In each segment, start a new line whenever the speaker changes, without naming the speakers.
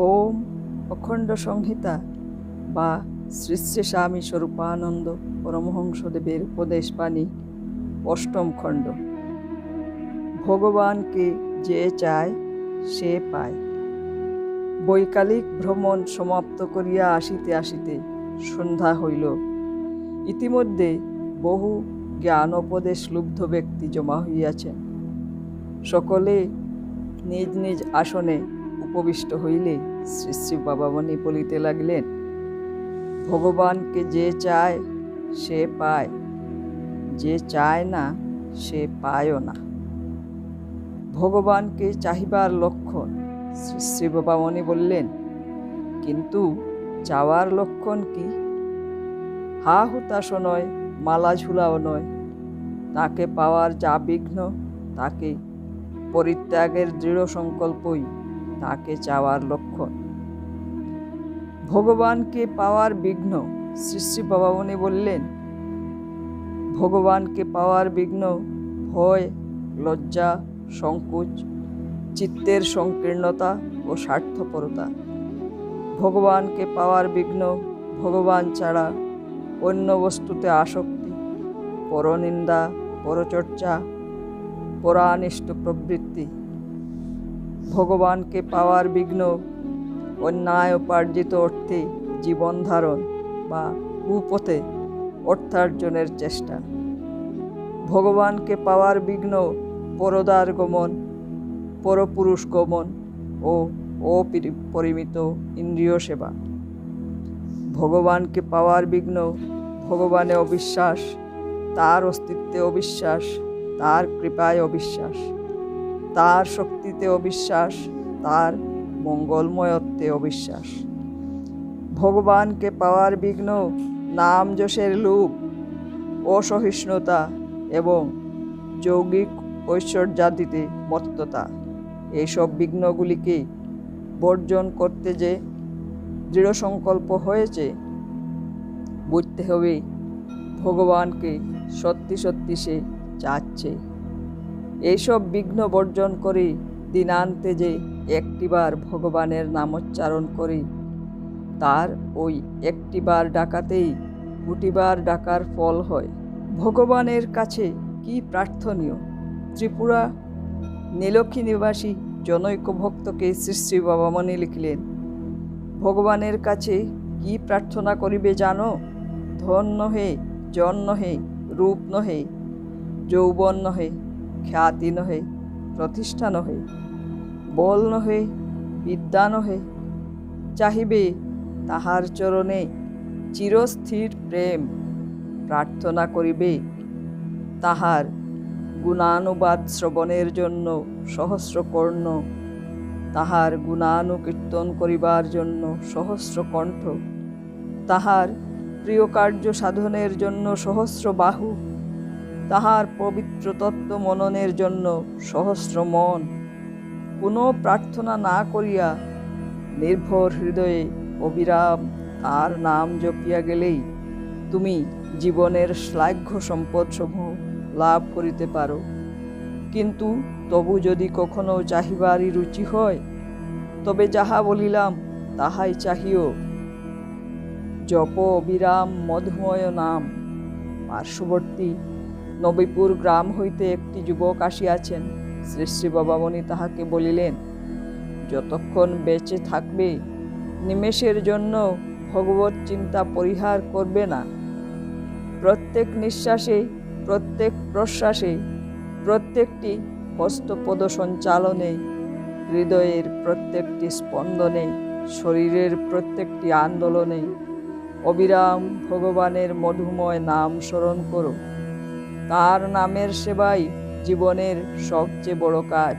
ওম অখণ্ড সংহিতা বা শ্রী শ্রী স্বামী স্বরূপানন্দ পরমহংসদেবের উপদেশ বাণী, অষ্টম খণ্ড। ভগবানকে যে চায়, সে পায়। বৈকালিক ভ্রমণ সমাপ্ত করিয়া আসিতে আসিতে সন্ধ্যা হইল। ইতিমধ্যে বহু জ্ঞান উপদেশ লুব্ধ ব্যক্তি জমা হইয়াছেন। সকলে নিজ নিজ আসনে উপবিষ্ট হইলে শ্রী শ্রী বাবামণি বলিতে লাগলেন, ভগবানকে যে চায়, সে পায়, যে চায় না, সে পায়ও না। ভগবানকে চাহিবার লক্ষণ? শ্রী শ্রী বাবামণি বললেন, কিন্তু চাওয়ার লক্ষণ কি? হা হুতাশ নয়, মালা ঝুলাও নয়। তাকে পাওয়ার যা বিঘ্ন, তাকে পরিত্যাগের দৃঢ় সংকল্পই তাকে চাওয়ার লক্ষণ। ভগবানকে পাওয়ার বিঘ্ন শ্রী শ্রী বাবামণি বললেন, ভগবানকে পাওয়ার বিঘ্ন, ভয়, লজ্জা, সংকোচ, চিত্তের সংকীর্ণতা ও স্বার্থপরতা। ভগবানকে পাওয়ার বিঘ্ন, ভগবান ছাড়া অন্য বস্তুতে আসক্তি, পরনিন্দা, পরচর্চা, পরানিষ্ট প্রবৃত্তি ভগবানকে পাওয়ার বিঘ্ন, অন্যায় উপার্জিত অর্থে জীবন ধারণ বা কুপথে অর্থার্জনের চেষ্টা। ভগবানকে পাওয়ার বিঘ্ন পরদার গমন, পরপুরুষ গমন ও অপরিমিত ইন্দ্রিয় সেবা। ভগবানকে পাওয়ার বিঘ্ন ভগবানে অবিশ্বাস, তার অস্তিত্বে অবিশ্বাস, তার কৃপায় অবিশ্বাস, তার শক্তিতে অবিশ্বাস, তার মঙ্গলময়ত্বে অবিশ্বাস। ভগবানকে পাওয়ার বিঘ্ন, নাম যশের লোভ অসহিষ্ণুতা এবং যৌগিক ঐশ্বর্যাদিতে মত্ততা, এইসব বিঘ্নগুলিকে বর্জন করতে যে দৃঢ় সংকল্প হয়েছে, বুঝতে হবে ভগবানকে সত্যি সত্যি সে চাচ্ছে। এইসব বিঘ্ন বর্জন করে দিনান্তে যে একটিবার ভগবানের নামোচ্চারণ করে, তার ওই একটিবার ডাকাতেই কোটিবার ডাকার ফল হয়। ভগবানের কাছে কি প্রার্থনীয়? ত্রিপুরা নীলক্ষী নিবাসী জনৈক ভক্তকে শ্রী শ্রী বাবামণি লিখলেন, ভগবানের কাছে কি প্রার্থনা করিবে জানো? ধন নহে, জন নহে, রূপ নহে, যৌবন নহে, খ্যাতি নহে, প্রতিষ্ঠা নহে। বল নহে, বিদ্যা নহে, চাহিবে তাহার চরণে চিরস্থির প্রেম। প্রার্থনা করিবে তাহার গুণানুবাদ শ্রবণের জন্য সহস্র কর্ণ তাহার গুণানুকীর্তন করিবার জন্য সহস্র কণ্ঠ তাহার প্রিয় কার্য সাধনের জন্য সহস্র বাহু তাহার পবিত্র তত্ত্ব মননের জন্য সহস্র মন কোনো প্রার্থনা না করিয়া নির্ভর হৃদয়ে অবিরাম তার নাম জপিয়া গেলেই তুমি জীবনের শ্লাঘ্য সম্পদসমূহ লাভ করিতে পারো। কিন্তু তবু যদি কখনো চাহিবারই রুচি হয়, তবে যাহা বলিলাম তাহাই চাহিও। জপ অবিরাম মধুময় নাম। পার্শ্ববর্তী নবীপুর গ্রাম হইতে একটি যুবক আসিয়াছেন। শ্রী শ্রী বাবামণি তাহাকে বলিলেন, যতক্ষণ বেঁচে থাকবে, নিমেষের জন্য ভগবত চিন্তা পরিহার করবে না। প্রত্যেক নিঃশ্বাসে, প্রত্যেক প্রশ্বাসে, প্রত্যেকটি হস্তপদ সঞ্চালনে হৃদয়ের প্রত্যেকটি স্পন্দনে, শরীরের প্রত্যেকটি আন্দোলনে, অবিরাম ভগবানের মধুময় নাম স্মরণ করো। তার নামের সেবাই জীবনের সবচেয়ে বড় কাজ।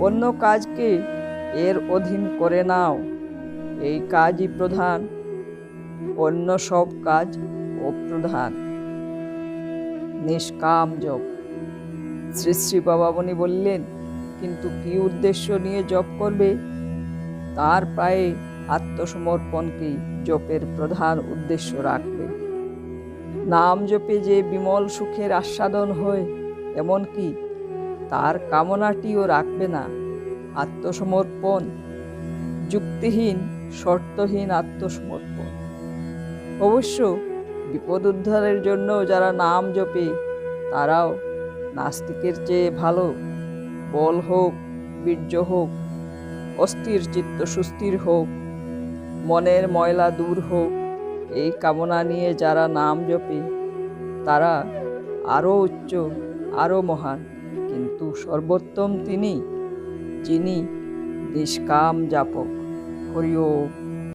অন্য কাজকে এর অধীন করে নাও। এই কাজই প্রধান, অন্য সব কাজ অপ্রধান। নিষ্কাম জপ। শ্রী শ্রী বাবামণি বললেন, কিন্তু কি উদ্দেশ্য নিয়ে জপ করবে? তার প্রায় আত্মসমর্পণকেই জপের প্রধান উদ্দেশ্য রাখবে। নাম জপে যে বিমল সুখের আস্বাদন হয় এমনকি তার কামনাটিও রাখবে না, আত্মসমর্পণ। যুক্তিহীন, শর্তহীন আত্মসমর্পণ। অবশ্য বিপদ উদ্ধারের জন্য যারা নাম জপে, তারাও নাস্তিকের চেয়ে ভালো। বল হোক, বীর্য হোক, অস্থির চিত্ত সুস্থির হোক, মনের ময়লা দূর হোক, এই কামনা নিয়ে যারা নাম জপে, তারা আরও উচ্চ আরও মহান। কিন্তু সর্বোত্তম তিনি যিনি নিষ্কাম যাপক হরি ওম